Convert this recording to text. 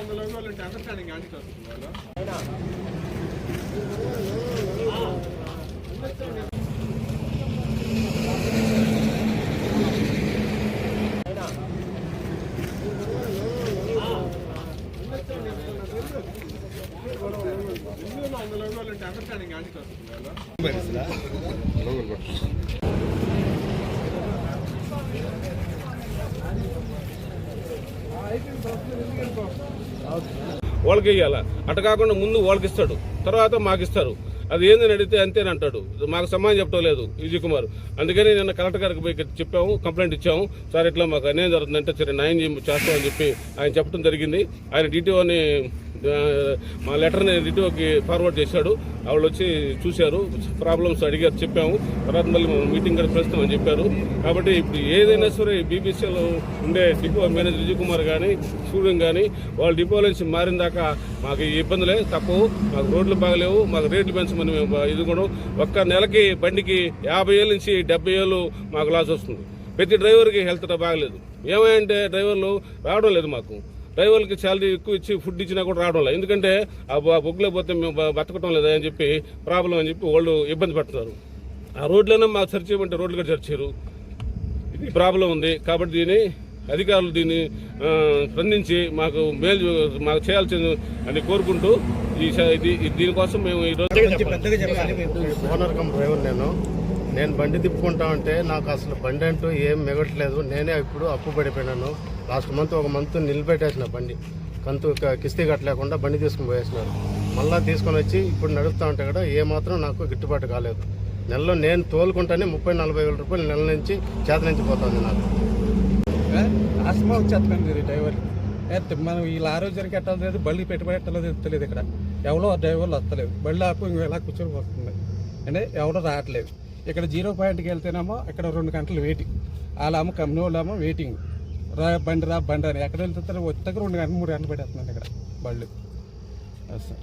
அந்த லெவலில் அண்டர்ஸ்டாண்டிங் ஆகிட்டு வரதுங்களா వాళ్ళకి ఇవ్వాల అట కాకుండా ముందు వాళ్ళకి ఇస్తాడు తర్వాత మాకు ఇస్తారు అది ఏందని అడిగితే అంతేని అంటాడు. మాకు సమాధానం చెప్పడం లేదు విజయ్ కుమార్. అందుకని నిన్న కలెక్టర్ గారికి పోయి చెప్పాము కంప్లైంట్ ఇచ్చాము. సార్ ఇట్లా మాకు అన్యాయం జరుగుతుందంటే సరే న్యాయం చేస్తామని చెప్పి ఆయన చెప్పడం జరిగింది. ఆయన డీటీఓని మా లెటర్ని డిటిఓకి ఫార్వర్డ్ చేశాడు. వాళ్ళు వచ్చి చూశారు ప్రాబ్లమ్స్ అడిగారు చెప్పాము. తర్వాత మళ్ళీ మేము మీటింగ్ కూడా పిలుస్తామని చెప్పారు. కాబట్టి ఇప్పుడు ఏదైనా సరే బీబీసీలో ఉండే డిపో మేనేజర్ విజయ్ కుమార్ కానీ సూర్యం కానీ వాళ్ళు డిపో నుంచి మారిన దాకా మాకు ఈ ఇబ్బందులే తక్కువ మాకు రోడ్లు బాగలేవు మాకు రేట్లు పెంచమని మేము బా- ఇది కూడా. ఒక్క నెలకి బండికి యాభై ఏళ్ళ నుంచి డెబ్బై ఏళ్ళు మాకు లాస్ వస్తుంది. ప్రతి డ్రైవర్కి హెల్త్ బాగలేదు. ఏమంటే డ్రైవర్లు రావడం లేదు మాకు. డ్రైవర్లకి శాలరీ ఎక్కువ ఇచ్చి ఫుడ్ ఇచ్చినా కూడా రావడం లేదు. ఎందుకంటే ఆ బ- బొగ్గులో పోతే మేము బతకటం లేదా అని చెప్పి ప్రాబ్లం అని చెప్పి వాళ్ళు ఇబ్బంది పడుతున్నారు. ఆ రోడ్లైనా మాకు సరి చేయమంటే రోడ్లు కూడా సరి చేయరు. ఇది ప్రాబ్లం ఉంది. కాబట్టి దీన్ని అధికారులు దీన్ని స్పందించి మాకు మేలు మాకు చేయాల్సింది అని కోరుకుంటూ ఈ స- ఇది ఇది- దీనికోసం మేము ఈరోజు డ్రైవర్ నేను. నేను బండి తిప్పుకుంటా ఉంటే నాకు అసలు బండి అంటూ ఏం మిగట్లేదు. నేనే ఇప్పుడు అప్పు పడిపోయినాను. లాస్ట్ మంత్ ఒక మంత్ నిలబెట్టేసిన బండి. కంతు కిస్తీ కట్టలేకుండా బండి తీసుకుని పోయేసినారు. మళ్ళీ తీసుకొని వచ్చి ఇప్పుడు నడుపుతా ఉంటే కూడా ఏమాత్రం నాకు గిట్టుబాటు కాలేదు. నెలలో నేను తోలుకుంటానే ముప్పై నలభై వేల రూపాయలు నెల నుంచి చేత నుంచి పోతుంది నాకు. ఆస్మా వచ్చేస్తుంది డ్రైవర్. మనం ఈ లారోజర్కి ఎట్టలేదు బళ్ళు పెట్టుబడి ఎట్టలేదు తెలియదు ఇక్కడ. ఎవరో డ్రైవర్లు వస్తలేదు బళ్ళు ఆపు ఇంకో ఇలా కూర్చొని వస్తుంది అంటే ఎవరో రావట్లేదు. ఇక్కడ జీరో పాయింట్కి వెళ్తేనేమో ఇక్కడ రెండు గంటలు వెయిటింగ్ వాళ్ళేమో కంపెనీ వెయిటింగ్ రా బండి రా బండి అని. ఎక్కడ వెళ్తారో వచ్చాక రెండు గంటలు మూడు గంటలు పెట్టేస్తున్నాను ఇక్కడ బళ్ళు. సార్